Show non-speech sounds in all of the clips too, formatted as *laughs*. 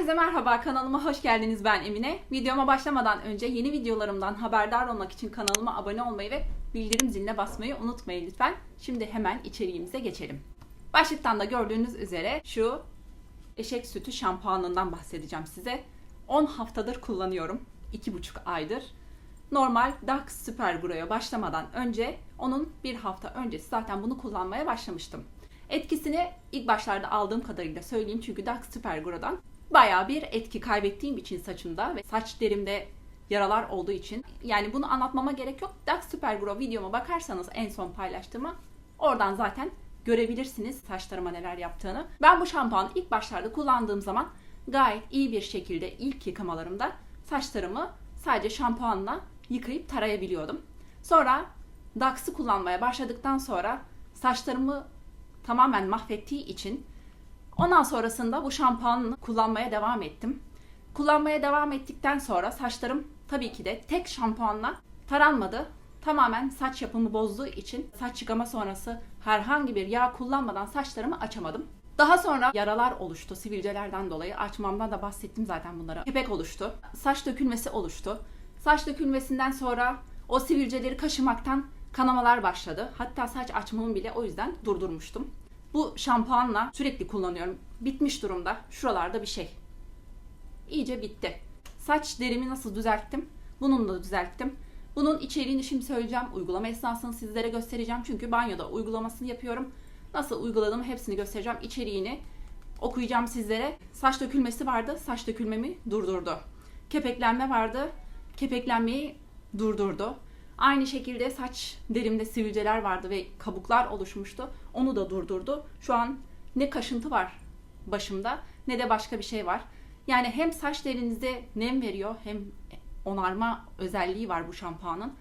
Herkese merhaba kanalıma hoş geldiniz ben Emine. Videoma başlamadan önce yeni videolarımdan haberdar olmak için kanalıma abone olmayı ve bildirim ziline basmayı unutmayın lütfen. Şimdi hemen içeriğimize geçelim. Başlıktan da gördüğünüz üzere şu eşek sütü şampuanından bahsedeceğim size. 10 haftadır kullanıyorum. 2,5 aydır. Normal Dax Super Gro'ya başlamadan önce onun bir hafta öncesi zaten bunu kullanmaya başlamıştım. Etkisini ilk başlarda aldığım kadarıyla söyleyeyim çünkü Dax Super Gro'dan bayağı bir etki kaybettiğim için saçımda ve saç derimde yaralar olduğu için yani bunu anlatmama gerek yok. Dax Super Grow videoma bakarsanız en son paylaştığıma oradan zaten görebilirsiniz saçlarıma neler yaptığını. Ben bu şampuanı ilk başlarda kullandığım zaman gayet iyi bir şekilde ilk yıkamalarımda saçlarımı sadece şampuanla yıkayıp tarayabiliyordum. Sonra Dax'ı kullanmaya başladıktan sonra saçlarımı tamamen mahvettiği için ondan sonrasında bu şampuanı kullanmaya devam ettim. Kullanmaya devam ettikten sonra saçlarım tabii ki de tek şampuanla taranmadı. Tamamen saç yapımı bozduğu için saç yıkama sonrası herhangi bir yağ kullanmadan saçlarımı açamadım. Daha sonra yaralar oluştu sivilcelerden dolayı. Açmamdan da bahsettim zaten bunlara. Kepek oluştu. Saç dökülmesi oluştu. Saç dökülmesinden sonra o sivilceleri kaşımaktan kanamalar başladı. Hatta saç açmamı bile o yüzden durdurmuştum. Bu şampuanla sürekli kullanıyorum. Bitmiş durumda. Şuralarda bir şey. İyice bitti. Saç derimi nasıl düzelttim? Bununla düzelttim. Bunun içeriğini şimdi söyleyeceğim. Uygulama esnasını sizlere göstereceğim. Çünkü banyoda uygulamasını yapıyorum. Nasıl uyguladığımı hepsini göstereceğim. İçeriğini okuyacağım sizlere. Saç dökülmesi vardı. Saç dökülmemi durdurdu. Kepeklenme vardı. Kepeklenmeyi durdurdu. Aynı şekilde saç derimde sivilceler vardı ve kabuklar oluşmuştu. Onu da durdurdu. Şu an ne kaşıntı var başımda ne de başka bir şey var. Yani hem saç derinize nem veriyor hem onarma özelliği var bu şampuanın.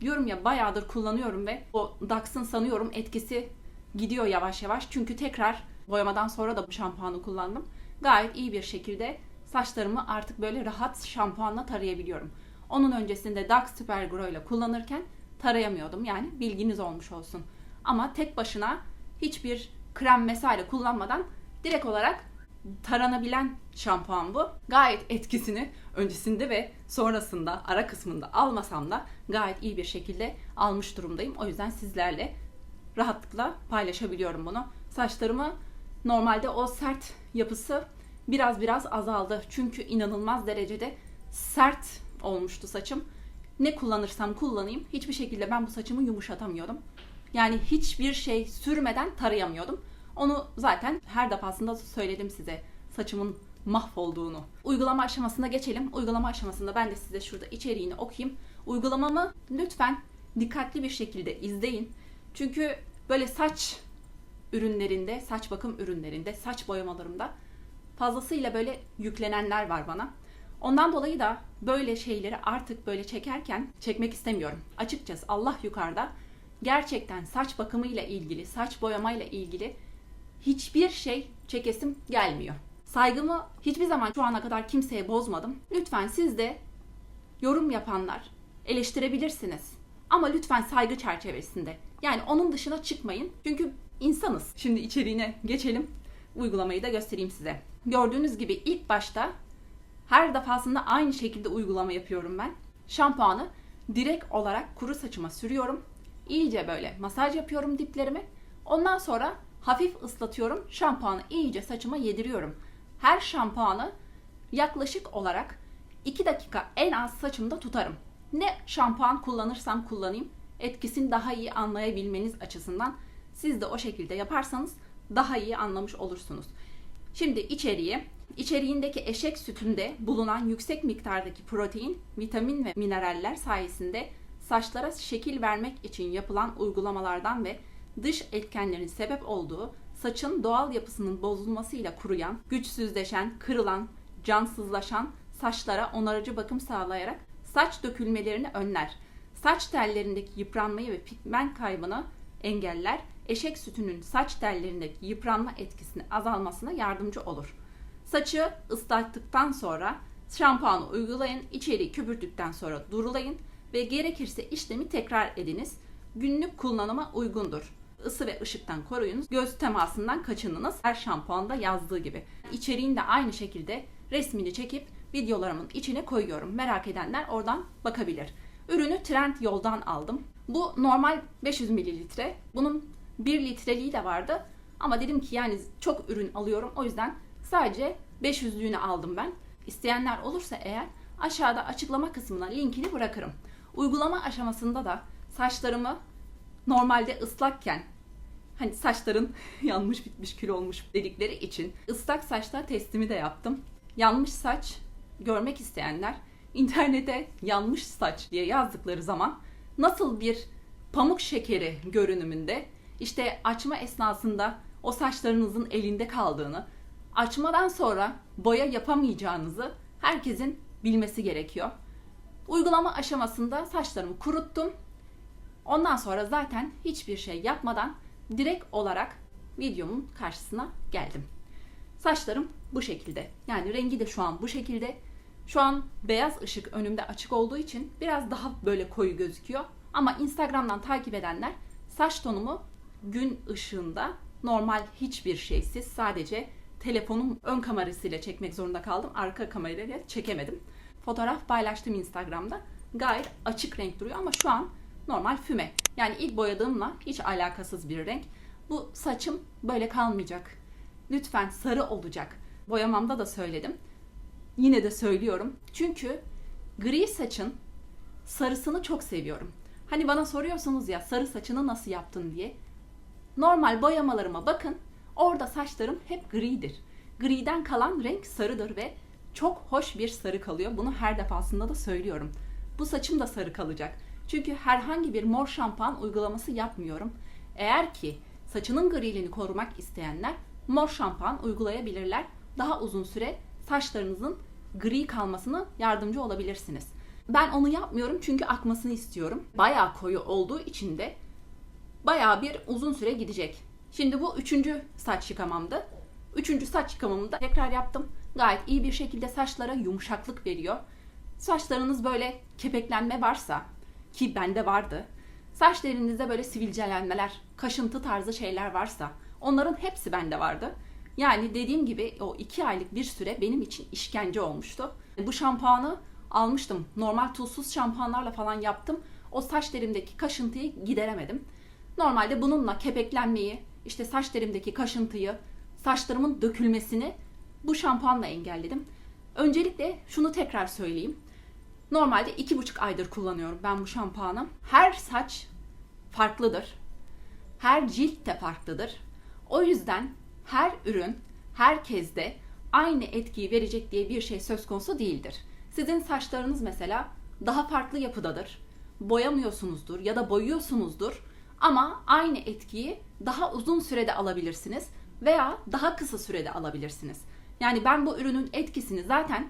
Diyorum ya bayağıdır kullanıyorum ve o Dax'ın sanıyorum etkisi gidiyor yavaş yavaş. Çünkü tekrar boyamadan sonra da bu şampuanı kullandım. Gayet iyi bir şekilde saçlarımı artık böyle rahat şampuanla tarayabiliyorum. Onun öncesinde Dax Super Grow ile kullanırken tarayamıyordum. Yani bilginiz olmuş olsun. Ama tek başına hiçbir krem vesaire kullanmadan direkt olarak taranabilen şampuan bu. Gayet etkisini öncesinde ve sonrasında ara kısmında almasam da gayet iyi bir şekilde almış durumdayım. O yüzden sizlerle rahatlıkla paylaşabiliyorum bunu. Saçlarımı normalde o sert yapısı biraz biraz azaldı. Çünkü inanılmaz derecede sert olmuştu saçım. Ne kullanırsam kullanayım hiçbir şekilde ben bu saçımı yumuşatamıyordum. Yani hiçbir şey sürmeden tarayamıyordum. Onu zaten her defasında söyledim size saçımın mahvolduğunu. Uygulama aşamasına geçelim. Uygulama aşamasında ben de size şurada içeriğini okuyayım. Uygulamamı lütfen dikkatli bir şekilde izleyin. Çünkü böyle saç ürünlerinde, saç bakım ürünlerinde, saç boyamalarımda fazlasıyla böyle yüklenenler var bana. Ondan dolayı da böyle şeyleri artık böyle çekerken çekmek istemiyorum. Açıkçası Allah yukarıda gerçekten saç bakımıyla ilgili, saç boyamayla ilgili hiçbir şey çekesim gelmiyor. Saygımı hiçbir zaman şu ana kadar kimseye bozmadım. Lütfen siz de yorum yapanlar eleştirebilirsiniz. Ama lütfen saygı çerçevesinde. Yani onun dışına çıkmayın. Çünkü insanız. Şimdi içeriğine geçelim. Uygulamayı da göstereyim size. Gördüğünüz gibi ilk başta her defasında aynı şekilde uygulama yapıyorum ben. Şampuanı direkt olarak kuru saçıma sürüyorum. İyice böyle masaj yapıyorum diplerimi. Ondan sonra hafif ıslatıyorum. Şampuanı iyice saçıma yediriyorum. Her şampuanı yaklaşık olarak 2 dakika en az saçımda tutarım. Ne şampuan kullanırsam kullanayım etkisini daha iyi anlayabilmeniz açısından siz de o şekilde yaparsanız daha iyi anlamış olursunuz. Şimdi içeriği, içeriğindeki eşek sütünde bulunan yüksek miktardaki protein, vitamin ve mineraller sayesinde saçlara şekil vermek için yapılan uygulamalardan ve dış etkenlerin sebep olduğu saçın doğal yapısının bozulmasıyla kuruyan, güçsüzleşen, kırılan, cansızlaşan saçlara onarıcı bakım sağlayarak saç dökülmelerini önler. Saç tellerindeki yıpranmayı ve pigment kaybını engeller. Eşek sütünün saç tellerindeki yıpranma etkisini azalmasına yardımcı olur. Saçı ıslattıktan sonra şampuanı uygulayın, içeriği köpürttükten sonra durulayın ve gerekirse işlemi tekrar ediniz. Günlük kullanıma uygundur. Isı ve ışıktan koruyunuz. Göz temasından kaçınınız. Her şampuanda yazdığı gibi. İçeriğini de aynı şekilde resmini çekip videolarımın içine koyuyorum. Merak edenler oradan bakabilir. Ürünü Trend Yol'dan aldım. Bu normal 500 mililitre. Bunun 1 litreliği de vardı. Ama dedim ki yani çok ürün alıyorum. O yüzden sadece 500'lüğünü aldım ben. İsteyenler olursa eğer aşağıda açıklama kısmına linkini bırakırım. Uygulama aşamasında da saçlarımı normalde ıslakken hani saçların *laughs* yanmış bitmiş kül olmuş dedikleri için ıslak saçta testimi de yaptım. Yanmış saç görmek isteyenler internete yanmış saç diye yazdıkları zaman nasıl bir pamuk şekeri görünümünde işte açma esnasında o saçlarınızın elinde kaldığını, açmadan sonra boya yapamayacağınızı herkesin bilmesi gerekiyor. Uygulama aşamasında saçlarımı kuruttum. Ondan sonra zaten hiçbir şey yapmadan direkt olarak videomun karşısına geldim. Saçlarım bu şekilde. Yani rengi de şu an bu şekilde. Şu an beyaz ışık önümde açık olduğu için biraz daha böyle koyu gözüküyor. Ama Instagram'dan takip edenler saç tonumu gün ışığında normal hiçbir şeysiz sadece telefonum ön kamerasıyla çekmek zorunda kaldım. Arka kamerayla çekemedim. Fotoğraf paylaştım Instagram'da. Gayet açık renk duruyor ama şu an normal füme. Yani ilk boyadığımla hiç alakasız bir renk. Bu saçım böyle kalmayacak. Lütfen sarı olacak. Boyamamda da söyledim. Yine de söylüyorum. Çünkü gri saçın sarısını çok seviyorum. Hani bana soruyorsunuz ya sarı saçını nasıl yaptın diye. Normal boyamalarıma bakın. Orada saçlarım hep gridir. Griden kalan renk sarıdır ve çok hoş bir sarı kalıyor. Bunu her defasında da söylüyorum. Bu saçım da sarı kalacak. Çünkü herhangi bir mor şampuan uygulaması yapmıyorum. Eğer ki saçının griliğini korumak isteyenler mor şampuan uygulayabilirler. Daha uzun süre saçlarınızın gri kalmasına yardımcı olabilirsiniz. Ben onu yapmıyorum çünkü akmasını istiyorum. Bayağı koyu olduğu için de bayağı bir uzun süre gidecek. Şimdi bu üçüncü saç yıkamamdı. Üçüncü saç yıkamamı da tekrar yaptım. Gayet iyi bir şekilde saçlara yumuşaklık veriyor. Saçlarınız böyle kepeklenme varsa ki bende vardı. Saç derinizde böyle sivilcelenmeler, kaşıntı tarzı şeyler varsa onların hepsi bende vardı. Yani dediğim gibi o iki aylık bir süre benim için işkence olmuştu. Bu şampuanı almıştım. Normal tuzsuz şampuanlarla falan yaptım. O saç derimdeki kaşıntıyı gideremedim. Normalde bununla kepeklenmeyi, işte saç derimdeki kaşıntıyı, saçlarımın dökülmesini bu şampuanla engelledim. Öncelikle şunu tekrar söyleyeyim. Normalde iki buçuk aydır kullanıyorum ben bu şampuanı. Her saç farklıdır. Her cilt de farklıdır. O yüzden her ürün herkeste aynı etkiyi verecek diye bir şey söz konusu değildir. Sizin saçlarınız mesela daha farklı yapıdadır. Boyamıyorsunuzdur ya da boyuyorsunuzdur ama aynı etkiyi daha uzun sürede alabilirsiniz veya daha kısa sürede alabilirsiniz. Yani ben bu ürünün etkisini zaten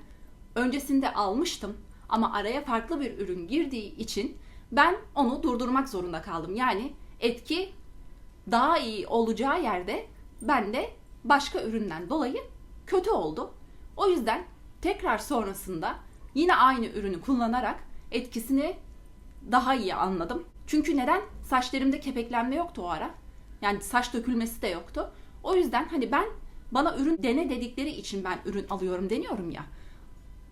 öncesinde almıştım ama araya farklı bir ürün girdiği için ben onu durdurmak zorunda kaldım. Yani etki daha iyi olacağı yerde ben de başka üründen dolayı kötü oldu. O yüzden tekrar sonrasında yine aynı ürünü kullanarak etkisini daha iyi anladım. Çünkü neden? Saçlarımda kepeklenme yoktu o ara. Yani saç dökülmesi de yoktu. O yüzden hani ben bana ürün dene dedikleri için ben ürün alıyorum deniyorum ya.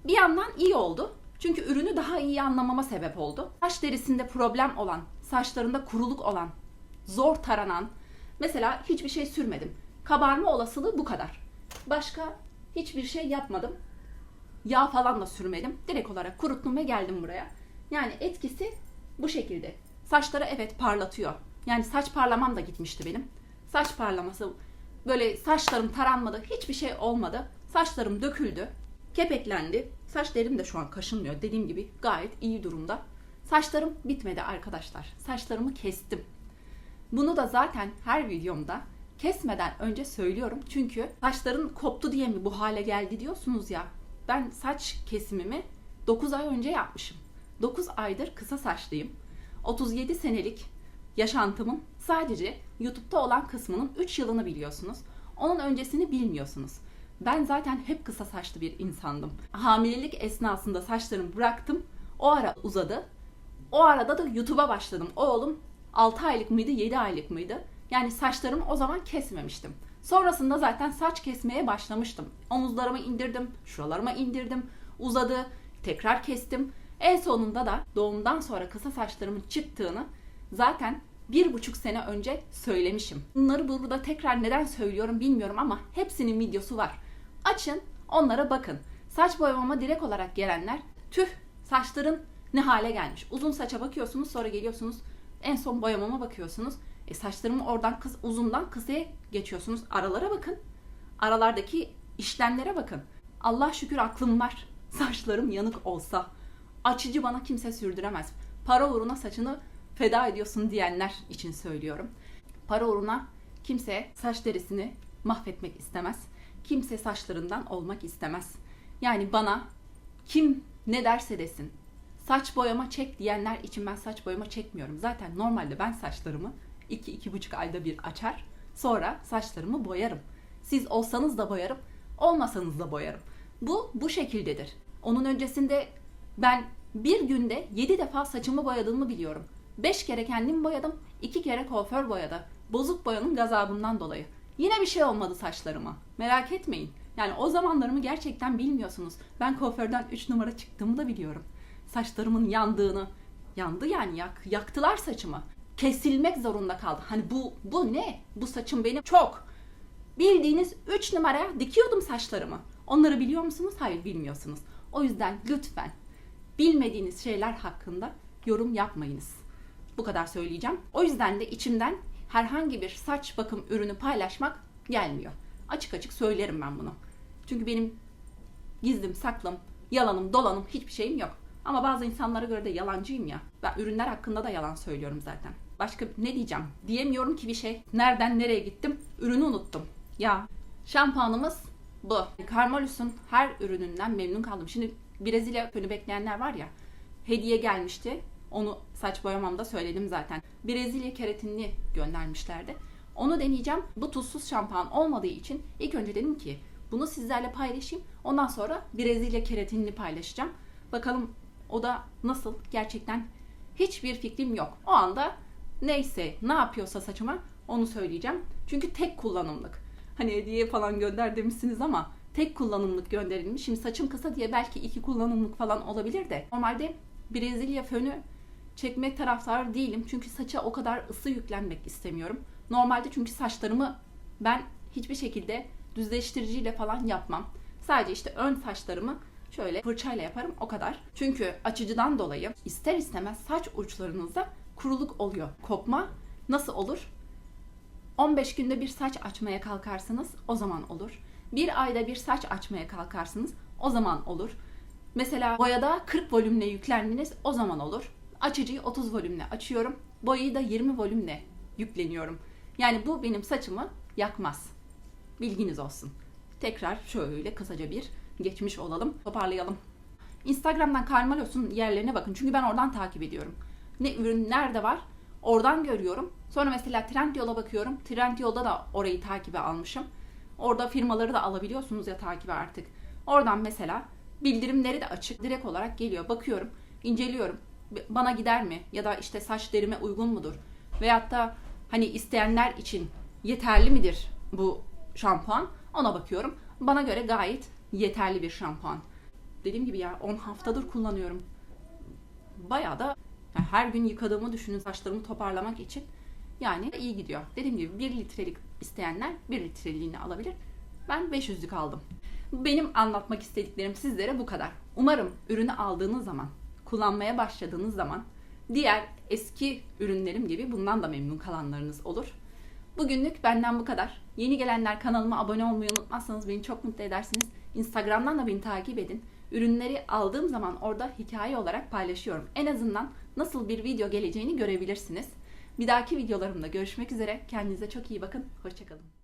Bir yandan iyi oldu. Çünkü ürünü daha iyi anlamama sebep oldu. Saç derisinde problem olan, saçlarında kuruluk olan, zor taranan, mesela hiçbir şey sürmedim. Kabarma olasılığı bu kadar. Başka hiçbir şey yapmadım. Yağ falan da sürmedim. Direkt olarak kuruttum ve geldim buraya. Yani etkisi bu şekilde. Saçları evet parlatıyor. Yani saç parlamam da gitmişti benim. Saç parlaması böyle saçlarım taranmadı. Hiçbir şey olmadı. Saçlarım döküldü. Kepeklendi. Saç derim de şu an kaşınmıyor. Dediğim gibi gayet iyi durumda. Saçlarım bitmedi arkadaşlar. Saçlarımı kestim. Bunu da zaten her videomda kesmeden önce söylüyorum. Çünkü saçların koptu diye mi bu hale geldi diyorsunuz ya. Ben saç kesimimi 9 ay önce yapmışım. 9 aydır kısa saçlıyım. 37 senelik yaşantımın sadece YouTube'da olan kısmının 3 yılını biliyorsunuz. Onun öncesini bilmiyorsunuz. Ben zaten hep kısa saçlı bir insandım. Hamilelik esnasında saçlarımı bıraktım. O ara uzadı. O arada da YouTube'a başladım. Oğlum 6 aylık mıydı, 7 aylık mıydı? Yani saçlarımı o zaman kesmemiştim. Sonrasında zaten saç kesmeye başlamıştım. Omuzlarımı indirdim, şuralarıma indirdim, uzadı, tekrar kestim. En sonunda da doğumdan sonra kısa saçlarımın çıktığını zaten bir buçuk sene önce söylemişim. Bunları burada tekrar neden söylüyorum bilmiyorum ama hepsinin videosu var. Açın, onlara bakın. Saç boyamama direkt olarak gelenler, tüh saçların ne hale gelmiş. Uzun saça bakıyorsunuz sonra geliyorsunuz en son boyamama bakıyorsunuz. E saçlarımı oradan kıs, uzundan kısaya geçiyorsunuz. Aralara bakın. Aralardaki işlemlere bakın. Allah şükür aklım var. *laughs* Saçlarım yanık olsa. Açıcı bana kimse sürdüremez. Para uğruna saçını feda ediyorsun diyenler için söylüyorum. Para uğruna kimse saç derisini mahvetmek istemez. Kimse saçlarından olmak istemez. Yani bana kim ne derse desin saç boyama çek diyenler için ben saç boyama çekmiyorum. Zaten normalde ben saçlarımı 2-2,5 ayda bir açar. Sonra saçlarımı boyarım. Siz olsanız da boyarım, olmasanız da boyarım. Bu bu şekildedir. Onun öncesinde ben bir günde 7 defa saçımı boyadığımı biliyorum. 5 kere kendim boyadım, 2 kere kuaför boyadı. Bozuk boyanın gazabından dolayı. Yine bir şey olmadı saçlarıma. Merak etmeyin. Yani o zamanlarımı gerçekten bilmiyorsunuz. Ben kuaförden 3 numara çıktığımı da biliyorum. Saçlarımın yandığını. Yandı yani yak, yaktılar saçımı. Kesilmek zorunda kaldı. Hani bu bu ne? Bu saçım benim çok. Bildiğiniz 3 numaraya dikiyordum saçlarımı. Onları biliyor musunuz? Hayır bilmiyorsunuz. O yüzden lütfen bilmediğiniz şeyler hakkında yorum yapmayınız. Bu kadar söyleyeceğim. O yüzden de içimden herhangi bir saç bakım ürünü paylaşmak gelmiyor. Açık açık söylerim ben bunu. Çünkü benim gizlim, saklım, yalanım, dolanım hiçbir şeyim yok. Ama bazı insanlara göre de yalancıyım ya. Ben ürünler hakkında da yalan söylüyorum zaten. Başka ne diyeceğim? Diyemiyorum ki bir şey. Nereden nereye gittim? Ürünü unuttum. Ya şampuanımız bu. Carmolus'un her ürününden memnun kaldım. Şimdi Brezilya fönü bekleyenler var ya. Hediye gelmişti. Onu saç boyamamda söyledim zaten. Brezilya keratinli göndermişlerdi. Onu deneyeceğim. Bu tuzsuz şampuan olmadığı için ilk önce dedim ki bunu sizlerle paylaşayım. Ondan sonra Brezilya keratinli paylaşacağım. Bakalım o da nasıl? Gerçekten hiçbir fikrim yok. O anda neyse ne yapıyorsa saçıma onu söyleyeceğim. Çünkü tek kullanımlık. Hani hediye falan gönder demişsiniz ama tek kullanımlık gönderilmiş. Şimdi saçım kısa diye belki iki kullanımlık falan olabilir de. Normalde Brezilya fönü çekmek taraftarı değilim. Çünkü saça o kadar ısı yüklenmek istemiyorum. Normalde çünkü saçlarımı ben hiçbir şekilde düzleştiriciyle falan yapmam. Sadece işte ön saçlarımı şöyle fırçayla yaparım o kadar. Çünkü açıcıdan dolayı ister istemez saç uçlarınızda kuruluk oluyor. Kopma nasıl olur? 15 günde bir saç açmaya kalkarsınız o zaman olur. Bir ayda bir saç açmaya kalkarsınız o zaman olur. Mesela boyada 40 volümle yüklendiniz o zaman olur. Açıcıyı 30 volümle açıyorum. Boyayı da 20 volümle yükleniyorum. Yani bu benim saçımı yakmaz. Bilginiz olsun. Tekrar şöyle kısaca bir geçmiş olalım. Toparlayalım. Instagram'dan Carmalos'un yerlerine bakın. Çünkü ben oradan takip ediyorum. Ne ürün nerede var? Oradan görüyorum. Sonra mesela Trendyol'a bakıyorum. Trendyol'da da orayı takibe almışım. Orada firmaları da alabiliyorsunuz ya takibe artık. Oradan mesela bildirimleri de açık. Direkt olarak geliyor. Bakıyorum, inceliyorum. Bana gider mi? Ya da işte saç derime uygun mudur? Veyahut da hani isteyenler için yeterli midir bu şampuan? Ona bakıyorum. Bana göre gayet yeterli bir şampuan. Dediğim gibi ya 10 haftadır kullanıyorum. Bayağı da her gün yıkadığımı düşünün saçlarımı toparlamak için. Yani iyi gidiyor. Dediğim gibi 1 litrelik isteyenler 1 litreliğini alabilir. Ben 500'lük aldım. Benim anlatmak istediklerim sizlere bu kadar. Umarım ürünü aldığınız zaman, kullanmaya başladığınız zaman diğer eski ürünlerim gibi bundan da memnun kalanlarınız olur. Bugünlük benden bu kadar. Yeni gelenler kanalıma abone olmayı unutmazsanız beni çok mutlu edersiniz. Instagram'dan da beni takip edin. Ürünleri aldığım zaman orada hikaye olarak paylaşıyorum. En azından nasıl bir video geleceğini görebilirsiniz. Bir dahaki videolarımda görüşmek üzere. Kendinize çok iyi bakın. Hoşçakalın.